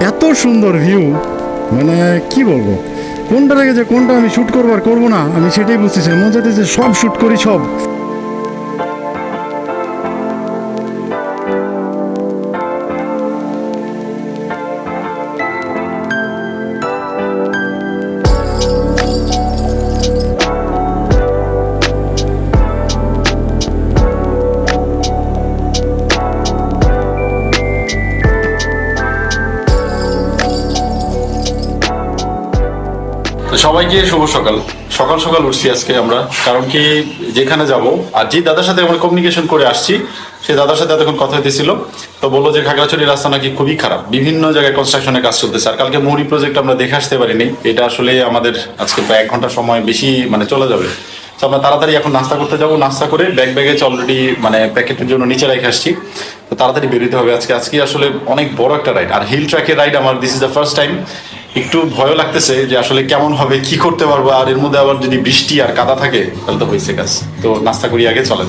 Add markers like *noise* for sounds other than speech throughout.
এত সুন্দর ভিউ মানে কি বলব? কোনটা রেখে যে কোনটা আমি শ্যুট করব আর করব না, আমি সেটাই বুঝতেছি। মনে চাইতেছে সব শ্যুট করি সব। সবাইকে শুভ সকাল। সকাল সকাল উঠছি আজকে আমরা, কারণ কি যেখানে যাব, আর যে দাদার সাথে আমরা কমিউনিকেশন করে আসছি সেই দাদার সাথে এতক্ষণ কথা হইতেছিল, তো বলল যে খাগড়াছড়ি রাস্তা নাকি খুবই খারাপ। বিভিন্ন জায়গায় কনস্ট্রাকশনের কাজ চলতেছে, আর কালকে মৌরি প্রজেক্ট আমরা দেখে আসতে পারিনি। এটা আসলে আমাদের আজকে প্রায় এক ঘণ্টা সময় বেশি মানে চলে যাবে। তো আমরা তাড়াতাড়ি এখন নাস্তা করতে যাব, নাস্তা করে ব্যাগ ব্যাগে অলরেডি মানে প্যাকেটের জন্য নিচে রেখে আসছি। তো তাড়াতাড়ি বেরোতে হবে আজকে। আজকে আসলে অনেক বড় একটা রাইড আর হিল ট্র্যাকের রাইড আমার this is the first time একটু ভয়ও লাগতেছে যে আসলে কেমন হবে কি করতে পারব আর এর মধ্যে আবার যদি বৃষ্টি আর কাদা থাকে তাহলে তো হয়েছে কাজ। তো নাস্তা করি আগে চলেন।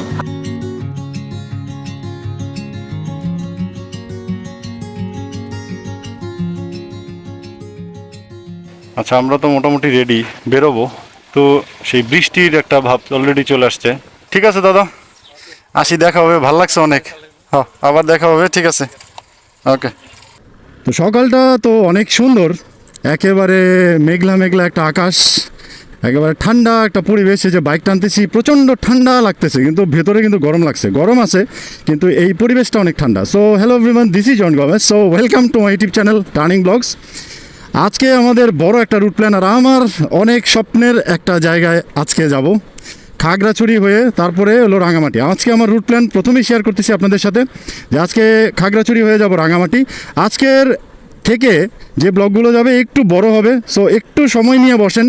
আচ্ছা আমরা তো মোটামুটি রেডি বেরোবো। তো সেই বৃষ্টির একটা ভাব অলরেডি চলে আসছে। ঠিক আছে দাদা? আসি দেখা হবে। ভালো লাগছে অনেক। হ্যাঁ আবার দেখা হবে। ঠিক আছে। ওকে। তো সকালটা তো অনেক সুন্দর। একেবারে মেঘলা মেঘলা একটা আকাশ, একেবারে ঠান্ডা একটা পরিবেশ যে বাইক টানতেছি, প্রচণ্ড ঠান্ডা লাগতেছে, কিন্তু ভেতরে কিন্তু গরম লাগছে, গরম আছে, কিন্তু এই পরিবেশটা অনেক ঠান্ডা। So hello everyone this is John so welcome to my YouTube channel turning blogs আজকে আমাদের বড় একটা রুট প্ল্যান আর আমার অনেক স্বপ্নের একটা জায়গায় আজকে যাব, খাগড়াছড়ি হয়ে, তারপরে হলো রাঙামাটি আজকে আমার রুট প্ল্যান প্রথমেই শেয়ার করতেছি আপনাদের সাথে, যে আজকে খাগড়াছড়ি হয়ে যাব রাঙামাটি আজকের থেকে যে ব্লগগুলো যাবে একটু বড় হবে সো একটু সময় নিয়ে বসেন।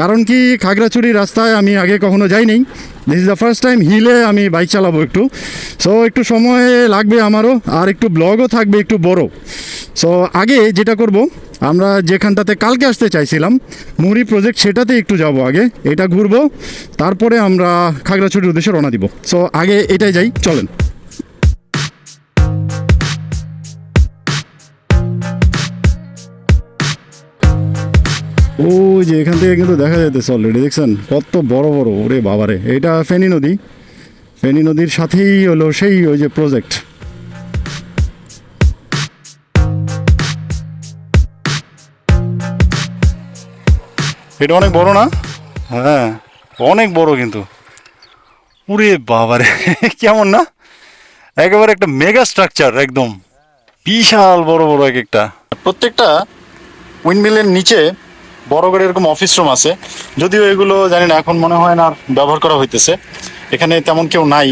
কারণ কি খাগড়াছড়ি রাস্তায় আমি আগে কখনো যাইনি। This is the first time হিলে আমি বাইক চালাবো একটু। সো একটু সময় লাগবে আমারও, আর একটু ব্লগও থাকবে একটু বড়। সো আগে যেটা করব, আমরা যেখানটাতে কালকে আসতে চাইছিলাম, মুড়ি প্রজেক্ট সেটাতে একটু যাব আগে, এটা ঘুরবো, তারপরে আমরা খাগড়াছড়ির উদ্দেশ্যে রওনা দিব। সো আগে এটাই যাই, চলেন। ওই যে এখান থেকে কিন্তু দেখা যাইতেছে অলরেডি দেখছেন? কত বড় বড় ওরে বাবারে। এটা ফেনী নদী। ফেনী নদীর সাথেই হলো সেই ওই যে প্রজেক্ট এটা অনেক বড় না? হ্যাঁ। অনেক বড় কিন্তু। উরে বাবারে *laughs* কেমন না? একেবারে একটা মেগা স্ট্রাকচার একদম। বিশাল বড় বড় এক একটা। প্রত্যেকটা উইন্ডমিলের নিচে বড় করে এরকম অফিস রুম আছে। যদিও এগুলো জানি না, এখন মনে হয় না ব্যবহার করা হইতেছে। এখানে তেমন কেউ নাই।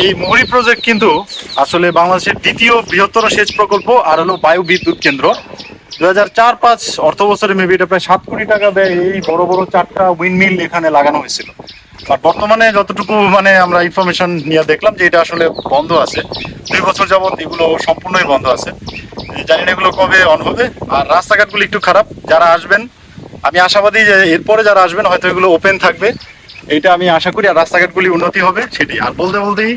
এই মুহুরি প্রজেক্ট কিন্তু আসলে বাংলাদেশের দ্বিতীয় বৃহত্তর সেচ প্রকল্প আর হলো বায়ু বিদ্যুৎ কেন্দ্র। দু হাজার চার পাঁচ অর্থ বছরে মেবি এটা প্রায় সাত কোটি টাকা ব্যয় এই বড় বড় চারটা উইন্ডমিল এখানে লাগানো হয়েছিল। আর বর্তমানে যতটুকু মানে আমরা ইনফরমেশন নিয়ে দেখলাম যে এটা আসলে বন্ধ আছে। দুই বছর যাবত এগুলো সম্পূর্ণই বন্ধ আছে। জানি না এগুলো কবে অন হবে। আর রাস্তাঘাটগুলো একটু খারাপ। যারা আসবেন আমি আশাবাদী যে এরপরে যারা আসবেন হয়তো এগুলো ওপেন থাকবে। এটা আমি আশা করি আর রাস্তাঘাটগুলি উন্নতি হবে সেটি আর বলতে বলতেই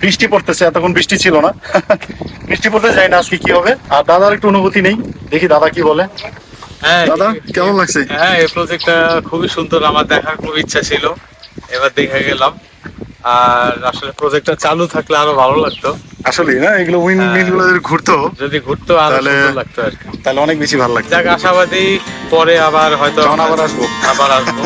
বৃষ্টি পড়তেছে এতক্ষণ বৃষ্টি ছিল না। *laughs* বৃষ্টি পড়তে যাই না আজকে কি হবে। আর দাদার একটু অনুভূতি নেই দেখি দাদা কি বলে। হ্যাঁ দাদা কেমন লাগছে? হ্যাঁ এই প্রজেক্টটা খুবই সুন্দর আমার দেখার খুব ইচ্ছা ছিল। এবার দেখে গেলাম। আর আসলে প্রজেক্টটা চালু থাকলে আরও ভালো লাগতো। আসলে না? এগুলো উইন মিলগুলো যদি ঘুরতো যদি ঘুরতো তাহলে- লাগতো আর কি। তাহলে অনেক বেশি ভালো লাগতো। যাক আশাবাদী পরে আবার হয়তো যখন আবার আসব। আবার আসব।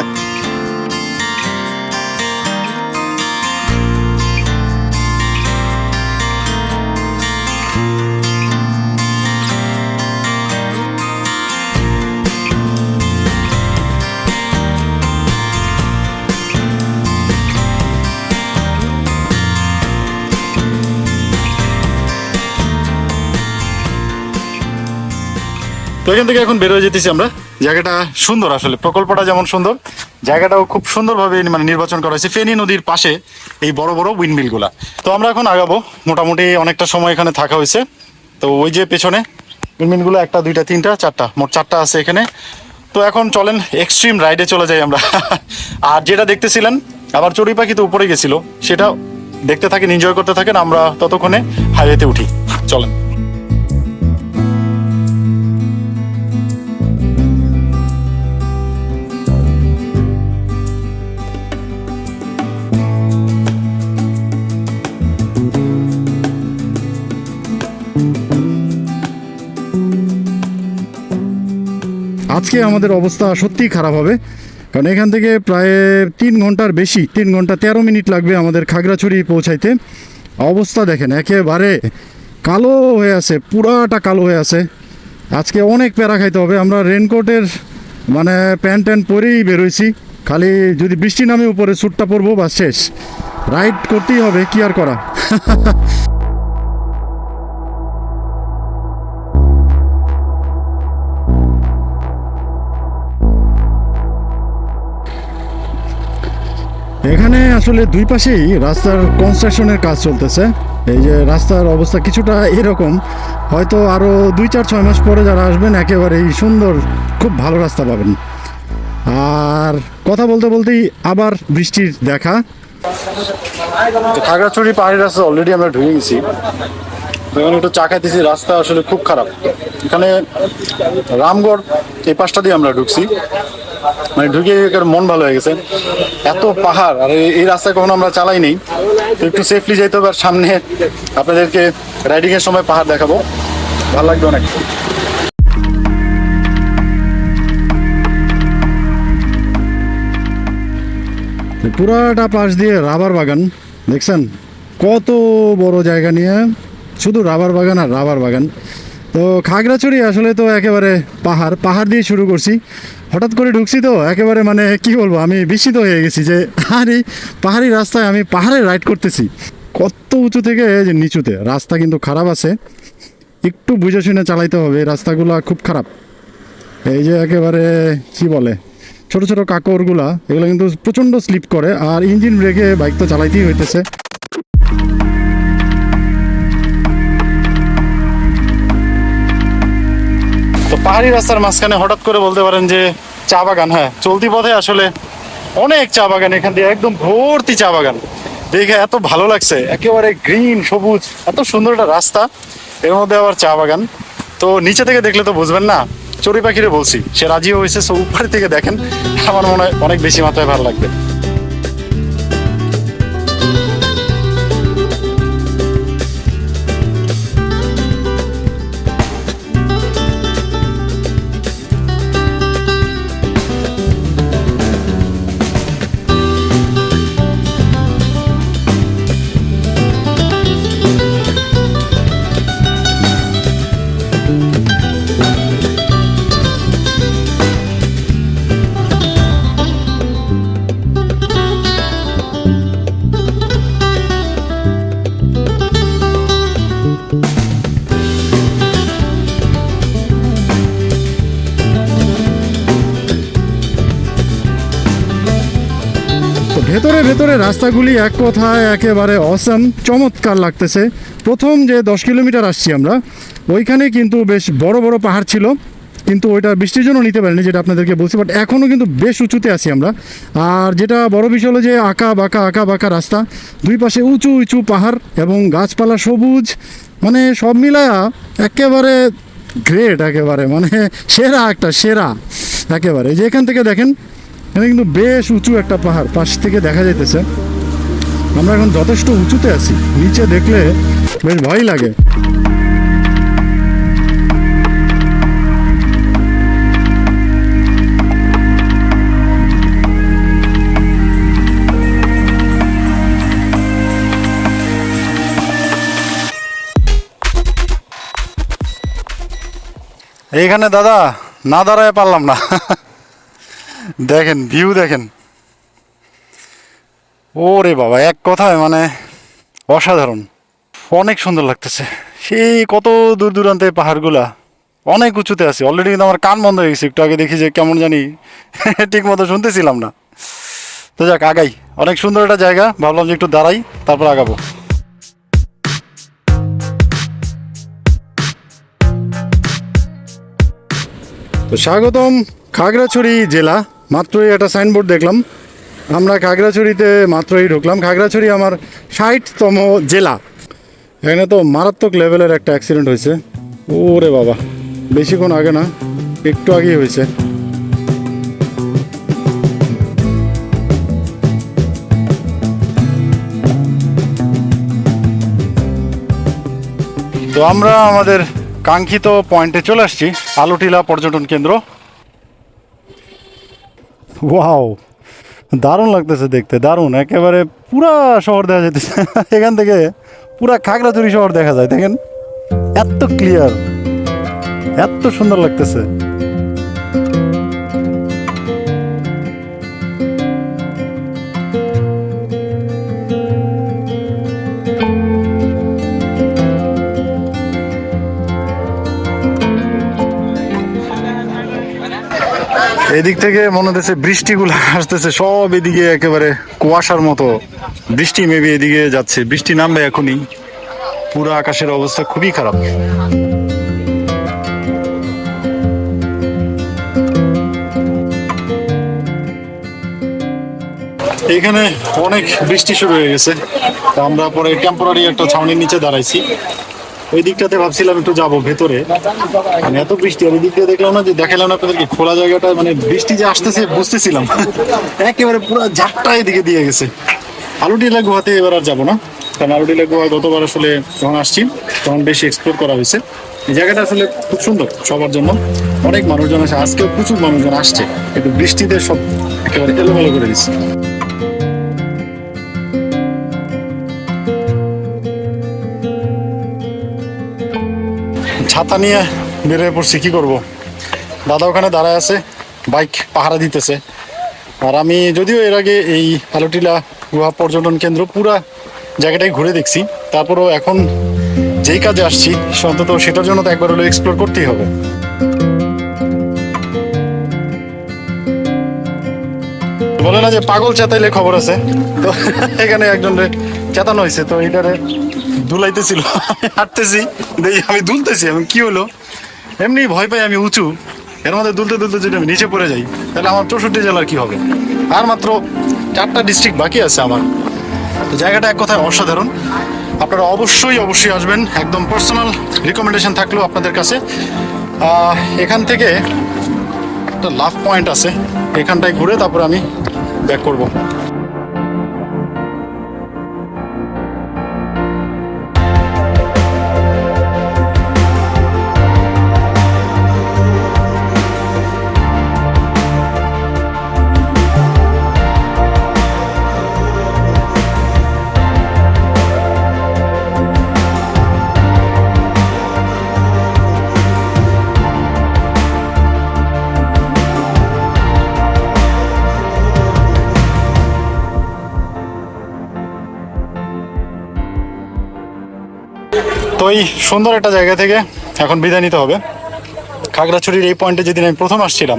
এখান থেকে এখন বেরোয় যেতেছি আমরা। জায়গাটা সুন্দর আসলে, প্রকল্পটা যেমন সুন্দর, জায়গাটাও খুব সুন্দরভাবে মানে নির্বাচন করা হয়েছে। ফেনী নদীর পাশে এই বড় বড় উইন্ডমিলগুলা তো আমরা এখন আগাবো, মোটামুটি অনেকটা সময় এখানে থাকা হয়েছে। তো ওই যে পেছনে উইন্ডমিলগুলো একটা, দুইটা, তিনটা, চারটা, মোট চারটা আছে এখানে। তো এখন চলেন এক্সট্রিম রাইডে চলে যাই আমরা। *laughs* আর যেটা দেখতেছিলেন, আবার চড়ুই পাখি তো উপরে গেছিল, সেটা দেখতে থাকেন এনজয় করতে থাকেন, আমরা ততক্ষণে হাইওয়েতে উঠি। চলেন। আজকে আমাদের অবস্থা সত্যিই খারাপ হবে। কারণ এখান থেকে প্রায় তিন ঘণ্টার বেশি, তিন ঘণ্টা তেরো মিনিট লাগবে আমাদের খাগড়াছড়ি পৌঁছাইতে। অবস্থা দেখেন, একেবারে কালো হয়ে আছে, পুরাটা কালো হয়ে আছে। আজকে অনেক প্যারা খাইতে হবে, আমরা রেনকোটের মানে প্যান্ট ট্যান্ট পরেই বেরোইছি। খালি যদি বৃষ্টি নামে উপরে স্যুটটা পরবো বা শেষ। রাইড করতেই হবে, কি আর করা? *laughs* এখানে আসলে দুই পাশেই রাস্তার কনস্ট্রাকশনের কাজ চলতেছে। এই যে রাস্তার অবস্থা কিছুটা এরকম। হয়তো আরও দুই চার ছয় মাস পরে যারা আসবেন, একেবারেই সুন্দর, খুব ভালো রাস্তা পাবেন। আর কথা বলতে বলতেই আবার বৃষ্টির দেখা। খাগড়াছড়ি পাহাড়ি রাস্তা অলরেডি আমরা ঢুকে গেছি। এখানে একটু চা খাইতেছি, রাস্তা আসলে খুব খারাপ। এখানে রামগড়, এই পাশটা দিয়ে আমরা ঢুকছি। মানে ঢুকে মন ভালো হয়ে গেছে। এত পাহাড়, আর এই- রাস্তায় কখনো আমরা চালাই নেই। একটু সেফলি যেতে হবে, আর সামনে আপনাদেরকে রাইডিং এর সময় পাহাড় দেখাবো। ভালো লাগবে অনেক। পুরাটা পাশ দিয়ে রাবার বাগান, দেখছেন? কত বড় জায়গা নিয়ে। শুধু রাবার বাগান আর রাবার বাগান। তো খাগড়াছড়ি আসলে তো একেবারে পাহাড় পাহাড় দিয়ে শুরু করছি। হঠাৎ করে ঢুকছি তো, একেবারে মানে কি বলব, আমি বিস্মিত হয়ে গেছি যে, আরে, পাহাড়ি রাস্তায় আমি পাহাড়ে রাইড করতেছি। কত উঁচু থেকে যে নিচুতে, রাস্তা কিন্তু খারাপ আছে। একটু বুঝে শুনে চালাইতে হবে রাস্তাগুলো খুব খারাপ। এই যে একেবারে, কি বলে, ছোট ছোট কাকরগুলা, এগুলো কিন্তু প্রচণ্ড স্লিপ করে, আর ইঞ্জিন ব্রেকে বাইক তো চালাইতেই হইতেছে। পাহাড়ি রাস্তার মাঝখানে হঠাৎ করে বলতে পারেন যে চা বাগান হ্যাঁ চলতি পথে আসলে অনেক চা বাগান, এখান দিয়ে একদম ভর্তি চা বাগান। দেখে এত ভালো লাগছে, একেবারে গ্রিন, সবুজ, এত সুন্দর একটা রাস্তা, এর মধ্যে আবার চা বাগান। তো নিচে থেকে দেখলে তো বুঝবেন না, চড়ুই পাখিরে বলছি, সে রাজি হয়েছে, সো উপরে থেকে দেখেন, আমার মনে হয় অনেক বেশি মাত্রায় ভালো লাগবে। রাস্তাগুলি এক কথায় একেবারে অসম চমৎকার লাগতেছে। প্রথম যে দশ কিলোমিটার আসছি আমরা, ওইখানে কিন্তু বেশ বড় বড় পাহাড় ছিল, কিন্তু ওইটা বৃষ্টির জন্য নিতে পারিনি, যেটা আপনাদেরকে বলছি বাট এখনও কিন্তু বেশ উঁচুতে আছি আমরা। আর যেটা বড় বিষয় হলো যে আঁকা বাঁকা আঁকা বাঁকা রাস্তা, দুই পাশে উঁচু উঁচু পাহাড় এবং গাছপালা সবুজ মানে সব মিলায়া একেবারে গ্রেট একেবারে মানে সেরা একটা, সেরা একেবারে। যে এখান থেকে দেখেন, এখানে কিন্তু বেশ উঁচু একটা পাহাড়, পাশ থেকে দেখা যাইতেছে। আমরা এখন যথেষ্ট উঁচুতে আছি, নিচে দেখলে বেশ ভয় লাগে। এইখানে দাদা, না দাঁড়ায় পারলাম না। দেখেন ভিউ দেখেন। ওরে বাবা, এক কথায় মানে অসাধারণ। অনেক সুন্দর লাগতেছে। সেই কত দূর দূরান্তে পাহাড়গুলা অনেক উঁচুতে আছে। অলরেডি কিন্তু আমার কান বন্ধ হয়ে গেছে। একটু আগে দেখি যে কেমন জানি *laughs* ঠিক মতো শুনতেছিলাম না। তো যাক, আগাই। অনেক সুন্দর একটা জায়গা। ভাবলাম যে একটু দাঁড়াই, তারপর আগাবো। তো স্বাগতম খাগড়াছড়ি জেলা। মাত্রই একটা সাইনবোর্ড দেখলাম। আমরা খাগড়াছড়িতে মাত্রই ঢুকলাম। খাগড়াছড়ি আমার ষাটতম জেলা। এখানে তো মারাত্মক লেভেলের একটা অ্যাক্সিডেন্ট হয়েছে। ওরে বাবা বেশিক্ষণ আগে না, একটু আগেই হয়েছে। তো আমরা আমাদের কাঙ্ক্ষিত পয়েন্টে চলে আসছি, আলুটিলা পর্যটন কেন্দ্র। ওয়াও দারুণ লাগতেছে দেখতে, দারুণ। একেবারে পুরা শহর দেখা যেতেছে *laughs* এখান থেকে পুরা খাগড়াছড়ি শহর দেখা যায়, দেখেন? এত ক্লিয়ার এত সুন্দর লাগতেছে। এদিক থেকে মনে হচ্ছে বৃষ্টিগুলো আসতেছে, সব এদিকে একেবারে কুয়াশার মতো। বৃষ্টি মেবি এদিকে যাচ্ছে। বৃষ্টি নামবে এখনই। পুরো আকাশের অবস্থা খুবই খারাপ। এখানে অনেক বৃষ্টি শুরু হয়ে গেছে। আমরা পরে টেম্পোরারি একটা ছাউনির নিচে দাঁড়াইছি। ওই দিকটাতে ভাবছিলাম একটু যাব, ভেতরে। মানে এত বৃষ্টি, আর ওই দিক দিয়ে দেখলাম না যে দেখালাম না আপনাদেরকে, খোলা জায়গাটা মানে বৃষ্টি যে আসতেছে, বুঝতেছিলাম। একেবারে পুরো ঝাপটা এদিকে দিয়ে গেছে। আলুটিলা গুহাতে এবার আর যাব না। কারণ আলুটিলা গুহা গতবার আসলে যখন আসছি, তখন বেশি এক্সপ্লোর করা হয়েছে। এই জায়গাটা আসলে খুব সুন্দর সবার জন্য। অনেক মানুষজন আসে, আজকেও প্রচুর মানুষজন আসছে। কিন্তু বৃষ্টিতে সব একেবারে এলোমেলো করে দিচ্ছে। ছাতা নিয়ে বেরিয়ে পড়ছি, কি করব? দাদা ওখানে দাঁড়ায় আছে, বাইক পাহারা দিতেছে। আর আমি যদিও এর আগে এই আলোটিলা গুহা পর্যটন কেন্দ্র পুরা জায়গাটাই ঘুরে দেখছি, তারপরও এখন যেই কাজে আসছি অন্তত সেটার জন্য তো একবার হলো এক্সপ্লোর করতেই হবে। বলে না যে পাগল চেতাইলে খবর আছে, তো এখানে একজন চেতানো হয়েছে, তো এটারে দুলাইতেছিল। হাঁটতেছি, দেখি আমি দুলতেছি, আমি কি হলো? এমনি ভয় পাই আমি উঁচু, এর মধ্যে দুলতে দুলতে যদি আমি নিচে পড়ে যাই, তাহলে আমার চৌষট্টি জেলার কি হবে? আর মাত্র চারটা ডিস্ট্রিক্ট বাকি আছে আমার। তো জায়গাটা এক কথায় অসাধারণ। আপনারা অবশ্যই অবশ্যই আসবেন। একদম পার্সোনাল রিকমেন্ডেশন থাকলেও আপনাদের কাছে। এখান থেকে একটা লাভ পয়েন্ট আছে। এখানটায় ঘুরে তারপর আমি ব্যাক করব। এই সুন্দর একটা জায়গা থেকে এখন বিদায় নিতে হবে। খাগড়াছড়ির এই পয়েন্টে যেদিন আমি প্রথম আসছিলাম,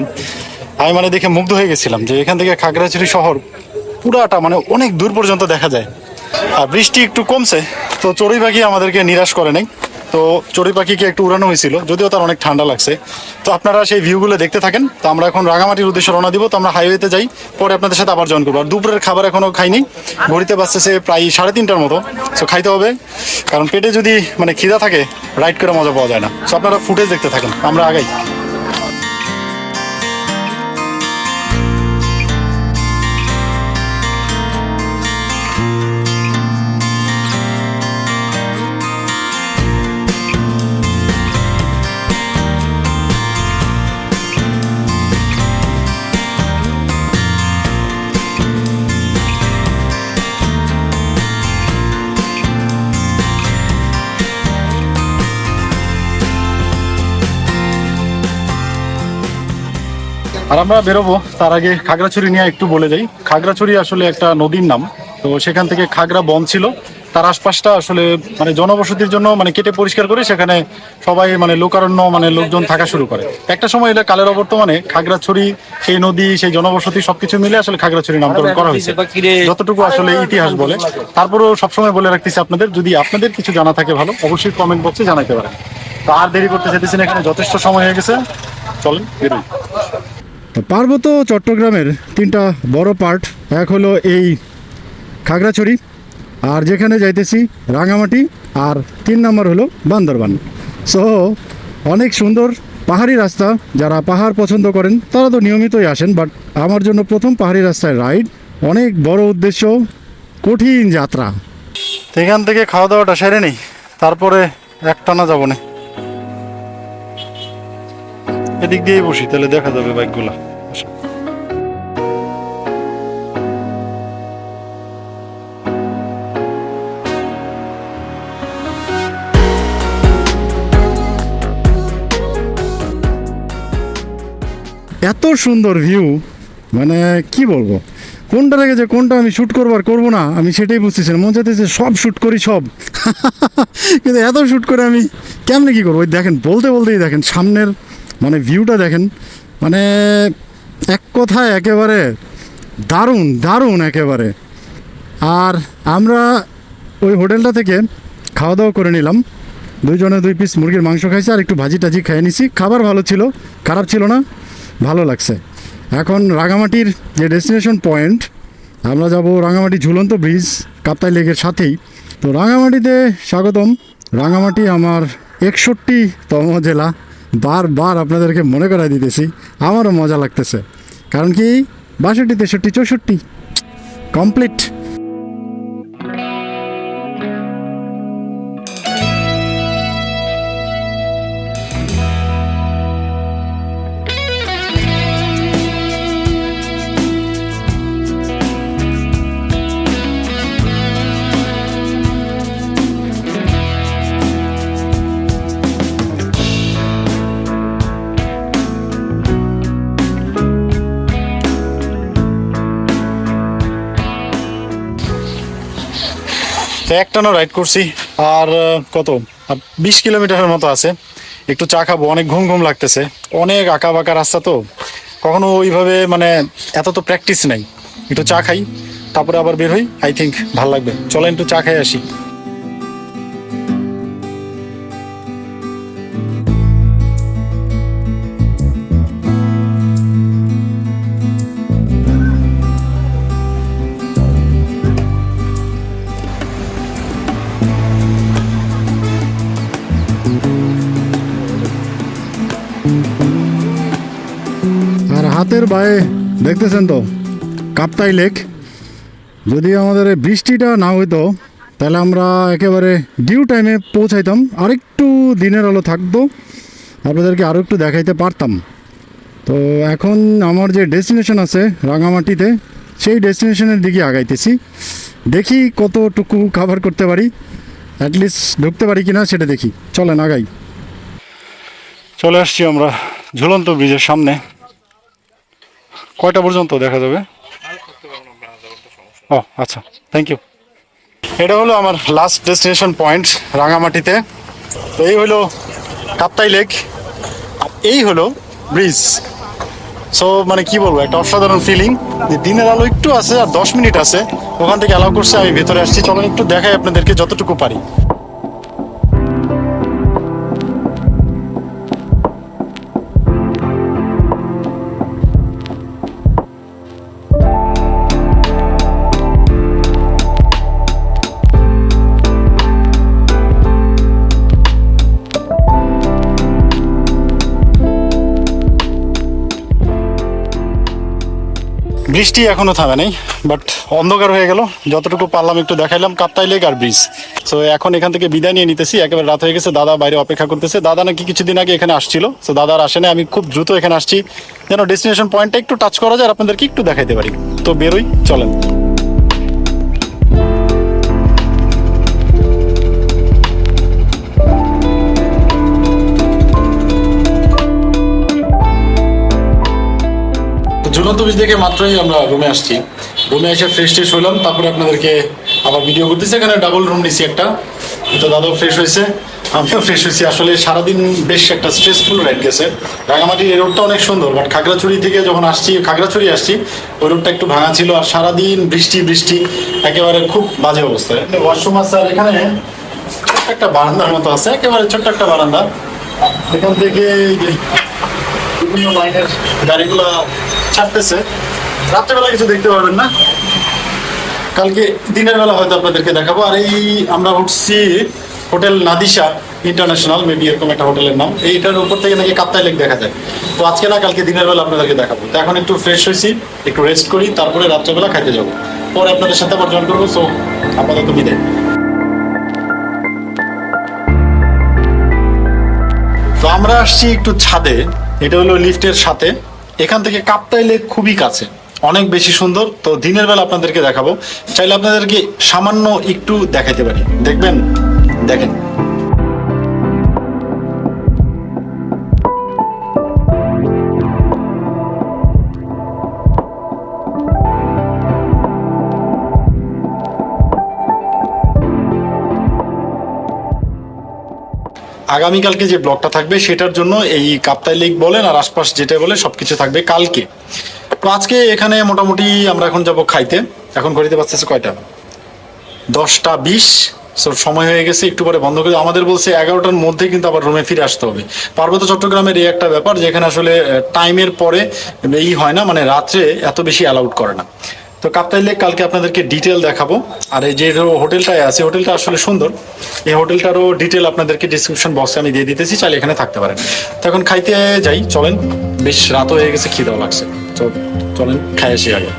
আমি মানে দেখে মুগ্ধ হয়ে গেছিলাম যে এখান থেকে খাগড়াছড়ি শহর পুরাটা মানে অনেক দূর পর্যন্ত দেখা যায়। আর বৃষ্টি একটু কমছে, তো চড়ুই পাখি আমাদেরকে নিরাশ করে নাই। তো চড়ুই পাখিকে একটু উড়ানো হয়েছিল, যদিও তার অনেক ঠান্ডা লাগছে। তো আপনারা সেই ভিউগুলো দেখতে থাকেন, তো আমরা এখন রাঙামাটির উদ্দেশ্যে রওনা দিব, তো আমরা হাইওয়েতে যাই, পরে আপনাদের সাথে আবার জয়েন করব। আর দুপুরের খাবার এখনও খাইনি, ঘড়িতে বাঁচতেছে প্রায় সাড়ে তিনটার মতো সো খাইতে হবে, কারণ পেটে যদি মানে খিদা থাকে রাইড করে মজা পাওয়া যায় না। সো আপনারা ফুটেজ দেখতে থাকেন, আমরা আগাই। আর আমরা বেরোবো তার আগে খাগড়াছড়ি নিয়ে একটু বলে যাই। খাগড়াছড়ি আসলে একটা নদীর নাম তো সেখান থেকে খাগড়া বন ছিল। তার আশপাশটা আসলে মানে জনবসতির জন্য মানে কেটে পরিষ্কার করে সেখানে সবাই মানে লোকারণ্য মানে লোকজন থাকা শুরু করে। একটা সময় এটা কালের অবর্তমানে খাগড়াছড়ি সেই নদী সেই জনবসতি সবকিছু মিলে আসলে খাগড়াছড়ি নামকরণ করা হয়েছে। যতটুকু আসলে ইতিহাস বলে তারপরেও সবসময় বলে রাখতেছি আপনাদের যদি আপনাদের কিছু জানা থাকে ভালো অবশ্যই কমেন্ট বক্সে জানাতে পারেন। তো আর দেরি করতে চাইতেছি না এখানে যথেষ্ট সময় হয়ে গেছে। চলেন বেরোই। পার্বত্য চট্টগ্রামের তিনটা বড় পার্ট। এক হলো এই খাগড়াছড়ি, আর যেখানে যাইতেছি রাঙামাটি, আর তিন নম্বর হলো বান্দরবান। সো অনেক সুন্দর পাহাড়ি রাস্তা, যারা পাহাড় পছন্দ করেন, তারা তো নিয়মিতই আসেন বাট আমার জন্য প্রথম পাহাড়ি রাস্তায় রাইড অনেক বড় উদ্দেশ্য, কঠিন যাত্রা। এখান থেকে খাওয়া দাওয়াটা সেরে নেই, তারপরে একটানা যাব না। এদিক দিয়েই বসি, তাহলে দেখা যাবে বাইকগুলা। এত সুন্দর ভিউ মানে কি বলব? কোনটা লেগেছে কোনটা আমি শ্যুট করব আর করব না, আমি সেটাই বুঝতেছি মন চাইতেছে সব শ্যুট করি, সব। *laughs* কিন্তু এত শ্যুট করে আমি কেমনে কী করব? দেখেন, বলতে বলতেই দেখেন, সামনের মানে ভিউটা দেখেন মানে এক কথায় একেবারে দারুণ দারুণ একেবারে। আর আমরা ওই হোটেলটা থেকে খাওয়া দাওয়া করে নিলাম। দুইজনে দুই পিস মুরগির মাংস খাইছি আর একটু ভাজি টাজি খেয়ে নিছি। খাবার ভালো ছিল, খারাপ ছিল না, ভালো লাগছে। এখন রাঙামাটির যে ডেস্টিনেশন পয়েন্ট আমরা যাব রাঙামাটি ঝুলন্ত ব্রিজ কাপ্তাই লেকের সাথেই। তো রাঙামাটিতে স্বাগতম। রাঙামাটি আমার একষট্টি একষট্টিতম জেলা। বারবার আপনাদেরকে মনে করাই দিতেছি আমারও মজা লাগতেছে। কারণ কি? বাষট্টি তেষট্টি চৌষট্টি। কমপ্লিট তো একটানা রাইড করছি। আর কত? বিশ কিলোমিটারের মতো আছে। একটু চা খাব, অনেক ঘুম ঘুম লাগতেছে। অনেক আঁকা বাঁকা রাস্তা তো। কখনো ওইভাবে মানে এত তো প্র্যাকটিস নাই। একটু চা খাই, তারপরে আবার বের হই। আই থিঙ্ক ভালো লাগবে। চলেন একটু চা খাই আসি। হাতের বায়ে দেখতেছেন তো, কাপ্তাই লেক। যদি আমাদের বৃষ্টিটা না হইতো, তাহলে আমরা একেবারে ডিউ টাইমে পৌঁছাইতাম। আরেকটু দিনের আলো থাকতো, আপনাদেরকে আরও একটু দেখাইতে পারতাম। তো এখন আমার যে ডেস্টিনেশন আছে রাঙামাটিতে, সেই ডেস্টিনেশনের দিকে আগাইতেছি। দেখি কতটুকু কাভার করতে পারি। অ্যাটলিস্ট ঢুকতে পারি কিনা সেটা দেখি। চলেন, আগাই। চলে আসছি আমরা ঝুলন্ত ব্রিজের সামনে। কয়টা পর্যন্ত দেখা যাবে? ও আচ্ছা থ্যাংক ইউ এটা হলো আমার লাস্ট ডেস্টিনেশন পয়েন্ট রাঙামাটিতে। তো এই হলো কাপ্তাই লেক এই হলো ব্রিজ। সো মানে কি বলব, একটা অসাধারণ ফিলিং দিনের আলো একটু আছে আর দশ মিনিট আছে। ওখান থেকে অ্যালাউ করছে, আমি ভেতরে আসছি। চলেন একটু দেখাই আপনাদেরকে যতটুকু পারি। বৃষ্টি এখনও থামে নাই বাট অন্ধকার হয়ে গেল। যতটুকু পারলাম একটু দেখাইলাম, কাপ্তাই লেক আর ব্রিজ। সো এখন এখান থেকে বিদায় নিয়ে নিতেছি, একেবারে রাত হয়ে গেছে, দাদা বাইরে অপেক্ষা করতেছে। দাদা নাকি কিছুদিন আগে এখানে আসছিল সো দাদার আসে না আমি খুব দ্রুত এখানে আসছি। যেন ডেস্টিনেশন পয়েন্টটা একটু টাচ করা যায় আপনাদেরকে একটু দেখাইতে পারি। তো বেরোই, চলেন। তো ঝুলন্ত বীজ দেখে মাত্রই আমরা রুমে আসছি। রুমে এসে ফ্রেশ ট্রেশ হলাম, তারপরে আপনাদেরকে আবার ভিডিও করতেছি। এখানে ডাবল রুম নিছি একটা। তো দাদাও ফ্রেশ হয়েছে, আমিও ফ্রেশ হয়েছি। আসলে সারাদিন বেশ একটা স্ট্রেসফুল রাইড গেছে। রাঙামাটির এই রোডটা অনেক সুন্দর বাট খাগড়াছড়ি থেকে যখন আসছি, খাগড়াছড়ি আসছি, ওই রোডটা একটু ভাঙা ছিল আর সারাদিন বৃষ্টি বৃষ্টি, একেবারে খুব বাজে অবস্থা। ওয়াশরুম আছে আর এখানে একটা বারান্দার মতো আছে, একেবারে ছোট্ট একটা বারান্দা। এখান থেকে বিভিন্ন লাইনের গাড়িগুলো ছাড়তেছে। রাত্রেবেলা কিছু দেখতে পারবেন না। কালকে দিনের বেলা হয়তো আপনাদেরকে দেখাবো। আর এই আমরা উঠছি হোটেল নাদিশা ইন্টারন্যাশনাল, মেবি এরকম একটা হোটেলের নাম। এইটার উপর থেকে নাকি কাপ্তাই লেক দেখা যায়। তো আজকে না, কালকে দিনের বেলা আপনাদেরকে দেখাবো। তো এখন একটু ফ্রেশ হয়েছি, একটু রেস্ট করি, তারপরে রাত্রেবেলা খাইতে যাব। পরে আপনাদের সাথে আবার জয়েন করব সো আপাতত বিদায়। তো আমরা আসছি একটু ছাদে। এটা হলো লিফটের সাথে। এখান থেকে কাপ্তাই লেক খুবই কাছে। অনেক বেশি সুন্দর। তো দিনের বেলা আপনাদেরকে দেখাবো। চাইলে আপনাদেরকে সামান্য একটু দেখাতে পারি। দেখবেন? দেখেন। আগামীকালকে যে ব্লকটা থাকবে সেটার জন্য এই কাপ্তাই লেক বলেন আর আশপাশ যেটা বলে সব কিছু থাকবে কালকে। তো আজকে এখানে মোটামুটি আমরা এখন যাব খাইতে। এখন ঘড়িতে বাঁচতেছে কয়টা? দশটা বিশ। সো সময় হয়ে গেছে, একটু পরে বন্ধ করে আমাদের বলছে এগারোটার মধ্যে কিন্তু আবার রুমে ফিরে আসতে হবে। পার্বত্য চট্টগ্রামের এই একটা ব্যাপার, যেখানে আসলে টাইমের পরে এই হয় না মানে রাত্রে এত বেশি অ্যালাউড করে না। তো কাপ্তাই লেক কালকে আপনাদেরকে ডিটেল দেখাবো। আর এই যে হোটেলটায় আছে, হোটেলটা আসলে সুন্দর। এই হোটেলটারও ডিটেল আপনাদেরকে ডিসক্রিপশন বক্সে আমি দিয়ে দিতেছি, চাইলে এখানে থাকতে পারেন। তো এখন খাইতে যাই, চলেন। বেশ রাত হয়ে গেছে, খিদাও লাগছে। তো চলেন খাই আসি আগে।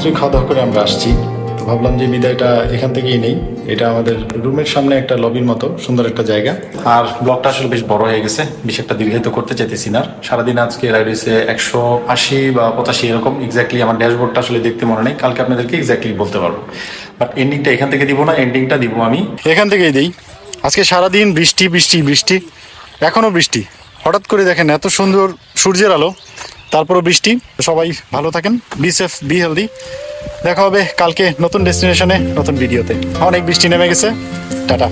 মাত্রই খাওয়া দাওয়া করে আমরা আসছি। তো ভাবলাম যে বিদায়টা এখান থেকেই নেই। এটা আমাদের রুমের সামনে একটা লবির মতো, সুন্দর একটা জায়গা। আর ব্লগটা আসলে বেশ বড় হয়ে গেছে। বেশ একটা দীর্ঘায়িত করতে চাইতেছি না। সারাদিন আজকে রাইড হয়েছে একশো আশি বা পঁচাশি এরকম। এক্স্যাক্টলি আমার ড্যাশবোর্ডটা আসলে দেখতে মনে নেই। কালকে আপনাদেরকে এক্স্যাক্টলি বলতে পারব। বাট এন্ডিংটা এখান থেকে দিব না এন্ডিংটা দিব আমি। এখান থেকেই দিই। আজকে সারাদিন বৃষ্টি বৃষ্টি বৃষ্টি। এখনও বৃষ্টি। হঠাৎ করে দেখেন এত সুন্দর সূর্যের আলো। তারপরও বৃষ্টি। সবাই ভালো থাকেন। বি সেফ বি হেলদি দেখা হবে কালকে নতুন ডেস্টিনেশনে নতুন ভিডিওতে অনেক বৃষ্টি নেমে গেছে। টাটা।